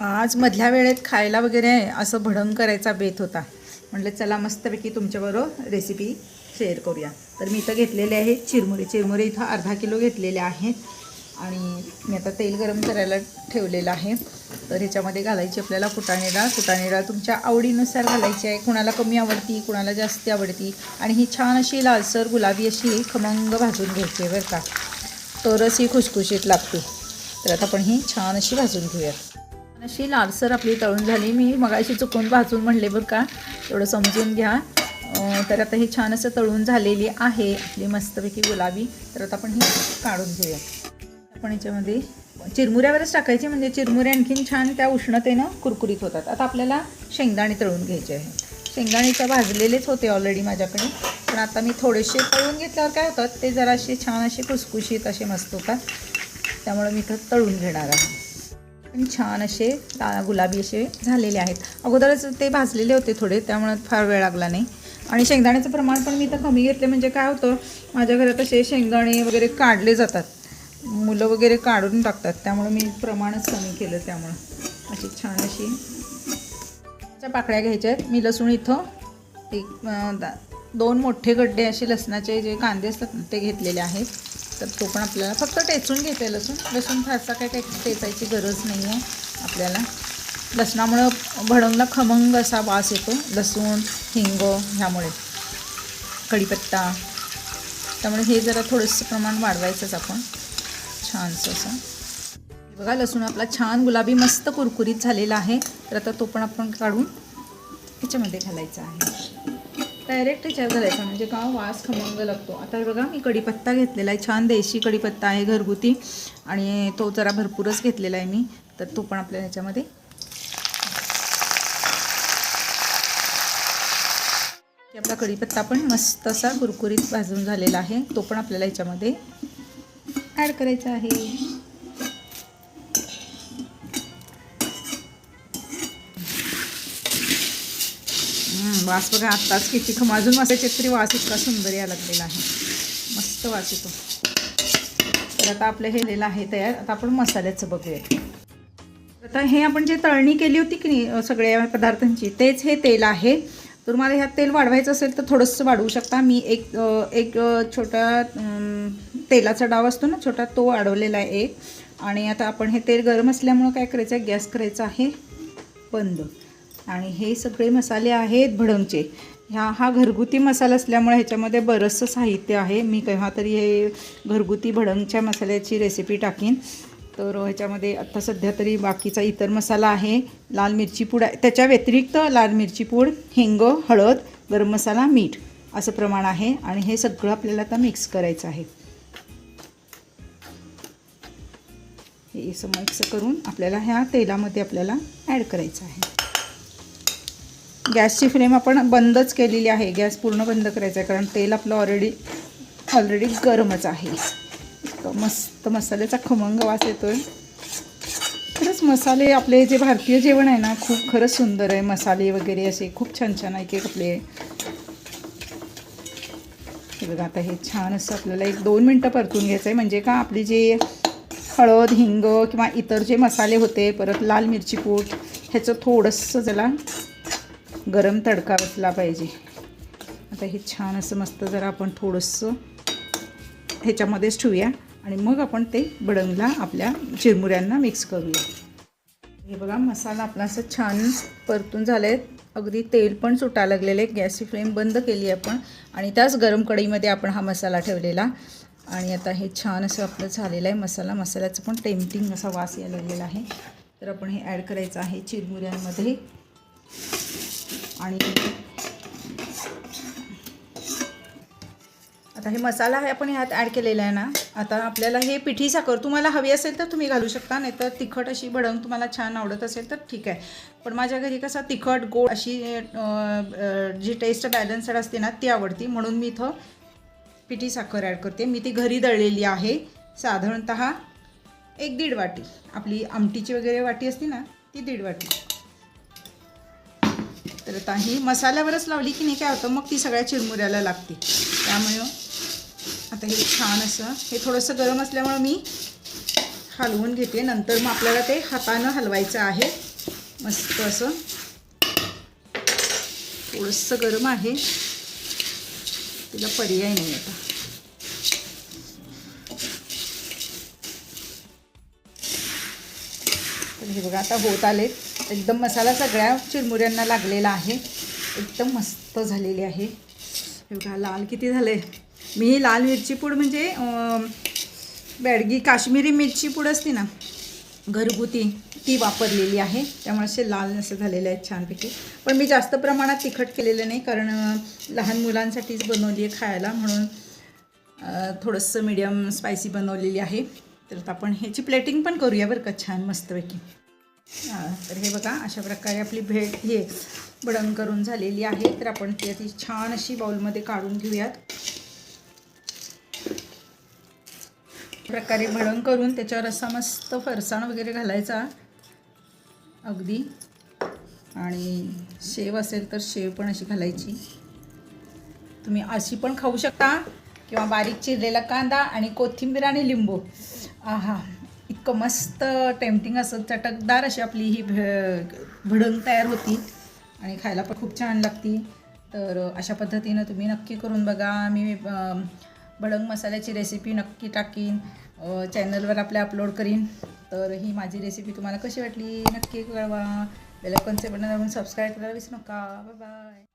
आज मधल्या वेळेत खायला वगैरे असं भडंग करायचा बेत होता. म्हटलं चला मस्तपैकी तुमच्याबरोबर रेसिपी शेअर करूया. तर मी इथं घेतलेले आहे चिरमुरे. चिरमुरे इथं अर्धा किलो घेतलेले आहेत. आणि मी आता तेल गरम करायला ठेवलेलं आहे. तर ह्याच्यामध्ये घालायची आपल्याला फुटाणे डाळ. फुटाणे डाळ तुमच्या आवडीनुसार घालायची आहे. कुणाला कमी आवडती कुणाला जास्त आवडती. आणि ही छान अशी लालसर गुलाबी अशी खमंग भाजून घ्यायची आहे बरं का. तरच ही खुसखुशीत लागते. तर आता आपण ही छान अशी भाजून घेऊयात. अशी लालसर आपली तळून झाली. मी मगाशी चुकून भाजून म्हणले बरं का थोडं समजून घ्या. तर आता ही छान असं तळून झालेली आहे आपली मस्तपैकी गुलाबी. तर आता आपण ही काढून घेऊया. आपण याच्यामध्ये चिरमुऱ्यावरच टाकायची म्हणजे चिरमुरे आणखीन छान त्या उष्णतेनं कुरकुरीत होतात. आता आपल्याला शेंगदाणे तळून घ्यायचे आहे शेंगदाणे तर भाजलेलेच होते ऑलरेडी माझ्याकडे. पण आता मी थोडेसे तळून घेतल्यावर काय होतात ते जरासे छान असे कुसकुशीत असे मस्त होतात. त्यामुळे मी इथं तळून घेणार आहे. पण छान असे गुलाबी असे झालेले आहेत. अगोदरच ते भाजलेले होते थोडे त्यामुळे फार वेळ लागला नाही. आणि शेंगदाण्याचं प्रमाण पण मी तर कमी घेतले म्हणजे काय होतं माझ्या घरात असे शेंगदाणे वगैरे काढले जातात. मुलं वगैरे काढून टाकतात त्यामुळे मी प्रमाणच कमी केलं त्यामुळं. अशी छान अशी च्या पाकळ्या घ्यायच्या आहेत. मी लसूण इथं एक दा- दोन मोठे गड्डे असे लसणाचे जे कांदे असतात ते घेतलेले आहेत. तर तो पण आपल्याला फक्त टेचून घेते लसूण लसूण फारसा काही काही टेचायची गरज नाही आहे आपल्याला. लसणामुळं भडंगला खमंग असा वास येतो. लसूण हिंग ह्यामुळे. कढीपत्ता. त्यामुळे हे जरा थोडंसं प्रमाण वाढवायचंच आपण. छानसं असं. बघा लसूण आपला छान गुलाबी मस्त कुरकुरीत झालेला आहे. तर आता तो पण आपण काढून त्याच्यामध्ये घालायचा आहे. डायरेक्ट ह्याच्यावर घालायचा म्हणजे का वास खमंग लागतो. आता हे बघा मी कढीपत्ता घेतलेला आहे छान देशी कढीपत्ता आहे घरगुती. आणि तो जरा भरपूरच घेतलेला आहे मी तर तो पण आपल्या ह्याच्यामध्ये. आपला कढीपत्ता पण मस्त असा कुरकुरीत भाजून झालेला आहे तो पण आपल्याला ह्याच्यामध्ये ॲड करायचा आहे. वास बघा आत्ताच किती खम अजून वासायचे तरी वास इतका सुंदर या लागलेला आहे. मस्त वास येतो. तर आता आपलं हेलेलं आहे तयार. आता आपण मसाल्याचं बघूया. आता हे आपण जे तळणी केली होती की नाही सगळ्या पदार्थांची तेच हे तेल आहे. तर तुम्हाला ह्यात तेल वाढवायचं असेल तर थोडंसं वाढवू शकता. मी एक एक छोटा तेलाचा डाव असतो ना छोटा तो वाढवलेला आहे. एक आणि आता आपण हे तेल गरम असल्यामुळं काय करायचं आहे? गॅस करायचा आहे बंद. आणि हे सगळे मसाले आहेत भडंगचे. ह्या हा घरगुती मसाला असल्यामुळे ह्याच्यामध्ये बरंचसं साहित्य आहे. मी केव्हा तरी हे घरगुती भडंगच्या मसाल्याची रेसिपी टाकीन. तर ह्याच्यामध्ये आत्ता सध्या तरी बाकीचा इतर मसाला आहे. लाल मिरची पूड आहे. त्याच्या व्यतिरिक्त लाल मिरची पूड हिंग हळद गरम मसाला मीठ असं प्रमाण आहे. आणि हे सगळं आपल्याला आता मिक्स करायचं आहे. हे असं मिक्स करून आपल्याला ह्या तेलामध्ये आपल्याला ॲड करायचं आहे. गॅसची फ्लेम आपण बंदच केलेली आहे. गॅस पूर्ण बंद करायचा आहे कारण तेल आपलं ऑलरेडी ऑलरेडी गरमच आहे. तर मस्त मसाल्याचा खमंग वास आहे खरंच मसाले आपले जे भारतीय जेवण आहे ना खूप खरंच सुंदर आहे. मसाले वगैरे असे खूप छान छान आहे की आपले. बघा आता हे छान असं आपल्याला एक दोन मिनटं परतून घ्यायचं आहे म्हणजे का आपली जे हळद हिंग किंवा इतर जे मसाले होते परत लाल मिरची पूट ह्याचं थोडंसं जरा गरम तडका बसला पाहिजे. आता हे छान असं मस्त जरा आपण थोडंसं ह्याच्यामध्येच ठेवूया आणि मग आपण ते बडंगला आपल्या चिरमुऱ्यांना मिक्स करूया. हे बघा मसाला आपला असं छान परतून झाला आहे अगदी तेल पण सुटायला लागलेलं आहे गॅसची फ्लेम बंद केली आहे आपण. आणि त्याच गरम कढईमध्ये आपण हा मसाला ठेवलेला. आणि आता हे छान असं आपलं झालेलं आहे मसाला. मसाल्याचं पण टेम्पटिंग असा वास यायला लागलेला आहे. तर आपण हे ॲड करायचं आहे चिरमुऱ्यांमध्ये. आणि आता हे मसाला आहे आपण ह्यात ॲड केलेला आहे ना आता आपल्याला हे पिठी साखर तुम्हाला हवी असेल तर तुम्ही घालू शकता नाही तर तिखट अशी भडंग तुम्हाला छान आवडत असेल तर ठीक आहे. पण माझ्या घरी कसा तिखट गोड अशी जी टेस्ट बॅलन्सड असते ना ती आवडती. म्हणून मी इथं पिठी साखर ॲड करते. मी ती घरी दळलेली आहे. साधारणत एक दीड वाटी. आपली आमटीची वगैरे वाटी असते ना ती दीड वाटी. तर आता ही मसाल्यावरच लावली की नाही काय होतं मग ती सगळ्या चिरमुऱ्याला लागते. त्यामुळं आता हे छान असं हे थोडंसं गरम असल्यामुळं मी हलवून घेते. नंतर मग आपल्याला ते हातानं हलवायचं आहे. मस्त असं. थोडंसं गरम आहे. तिला पर्याय नाही आता. तर हे बघा आता होत आले एकदम मसाला सगळ्या चिरमुऱ्यांना लागलेला आहे. एकदम मस्त झालेली आहे. हे बघा लाल किती झाले मी ही लाल मिरची पूड म्हणजे बॅडगी काश्मीरी मिरची पूड असते ना घरगुती ती वापरलेली आहे. त्यामुळे असे लाल असं झालेले आहेत छानपैकी. पण मी जास्त प्रमाणात तिखट केलेलं नाही कारण लहान मुलांसाठीच बनवली आहे खायला. म्हणून थोडंसं मीडियम स्पायसी बनवलेली आहे. तर आपण ह्याची प्लेटिंग पण करूया बरं का छान मस्तपैकी. तर हे बघा अशा प्रकारे आपली भेट हे बडण करून झालेली आहे. तर आपण ती अति छान अशी बाउलमध्ये काढून घेऊयात. प्रकारे भडंग करून त्याच्यावर असा मस्त फरसाण वगैरे घालायचा. अगदी. आणि शेव असेल तर शेव पण अशी घालायची. तुम्ही अशी पण खाऊ शकता. किंवा बारीक चिरलेला कांदा आणि कोथिंबीर आणि लिंबू. आहा. इतकं मस्त टेम्पटिंग असं चटकदार अशी आपली ही भडंग तयार होती. आणि खायला पण खूप छान लागती. तर अशा पद्धतीनं तुम्ही नक्की करून बघा. मी भडंग मसाल्याची रेसिपी नक्की टाकीन. चॅनलवर आपल्या अपलोड करीन. तर ही माझी रेसिपी तुम्हाला कशी वाटली? नक्की कळवा. बेलकॉनचे बटन दाबून सबस्क्राईब करायला विसरू नका. Bye bye